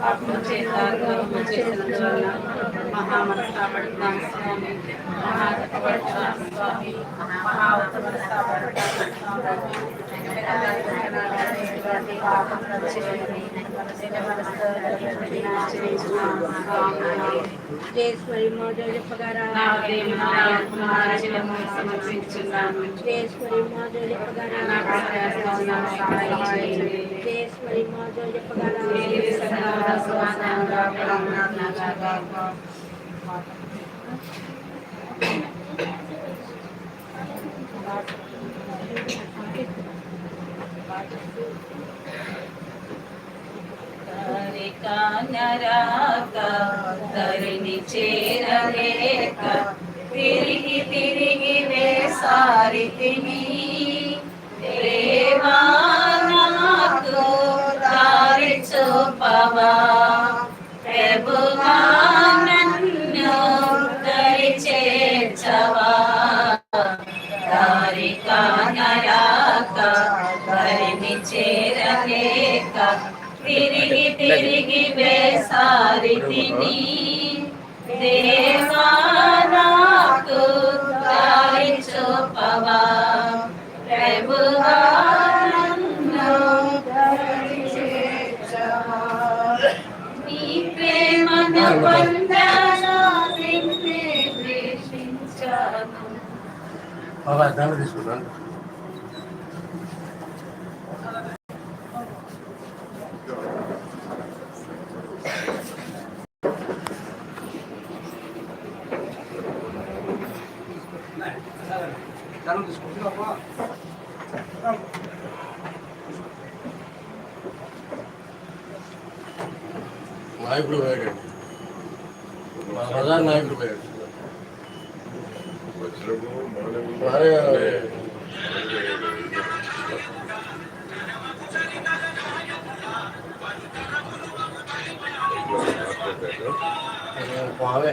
పాపము చేత ద్రోహము చేసినందువలన మహా స్వామి. మహాపడతాం స్వామి మహా స్వామి పాపం పాపములను చేయని నిన్న స్వామి జయేశ్వరి మోజో చెప్పగారా నా ఉదయం నా ఆత్మరాజ్యము సమర్పించున్నాను జయేశ్వరి నరాక ధరిని చేరలేక తిరిగి తిరిగి వేసారి తిని దేవా దారి చూపవా ప్రభువా నన్ను దరి చేర్చవా దారి కానరాక చేరలేక తిరిగి తిరిగి వేసారి తిని దేవా నాకు దారి చూపవా. ప్రభువా నీ ప్రేమను పొందాను నిన్నే ద్వేషించాను. బాబా తీసుకుంటాను దండం తీసుకుంటున్నా నాయకుడు పోయాడు మా బజార్ నాయకుడు పోయాడు అరే పావే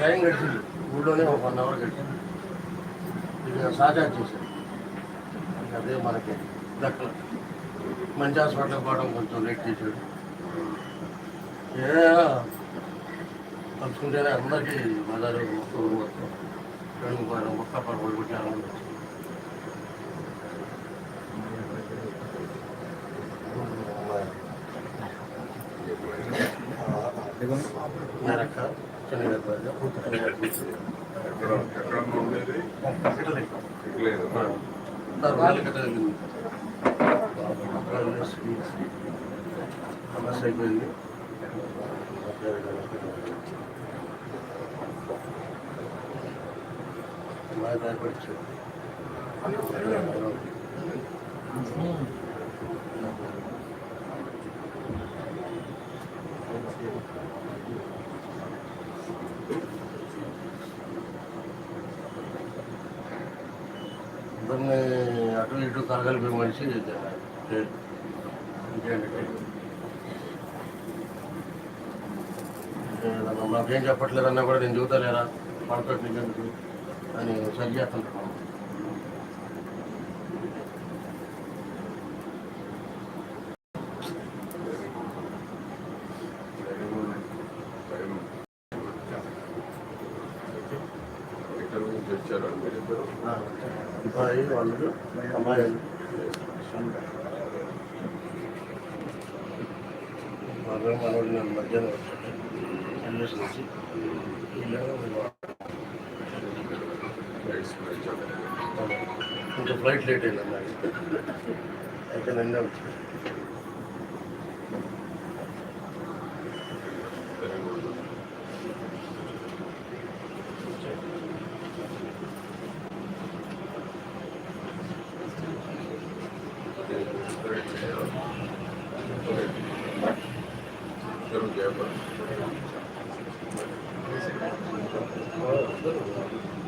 Time గడిచింది. ఊళ్ళోనే ఒక వన్ అవర్ గడిచింది. ఇక సాజా చేశారు. అదే మనకి దక్కల. మంచి హాస్పిటల్ పోవడం కొంచెం లేట్ చేశాడు. ఏ కలుసుకుంటేనే అందరికీ బజారు మొత్తం మొత్తం రెండు మొక్క పడబడి కొట్టారు మేరక్క శనిగారు సమస్య అయిపోయింది బాగా భయపడిచాడు ఇవన్నీ అటు ఇటు కలగలిపి మనిషి లేదు. మాకేం చెప్పట్లేదన్నా కూడా నేను చూడలేరా? పడతాడు అని సరి వచ్చారు. చేస్తుంటాను అబ్బాయి వాళ్ళు అమ్మాయి వాళ్ళు మనోడు నేను మధ్యాహ్నం వచ్చాను అన్వేషణ వచ్చి కొంచెం ఫ్లైట్ లేట్ అయింది అన్నది అయితే నిన్న pelo não Thank you.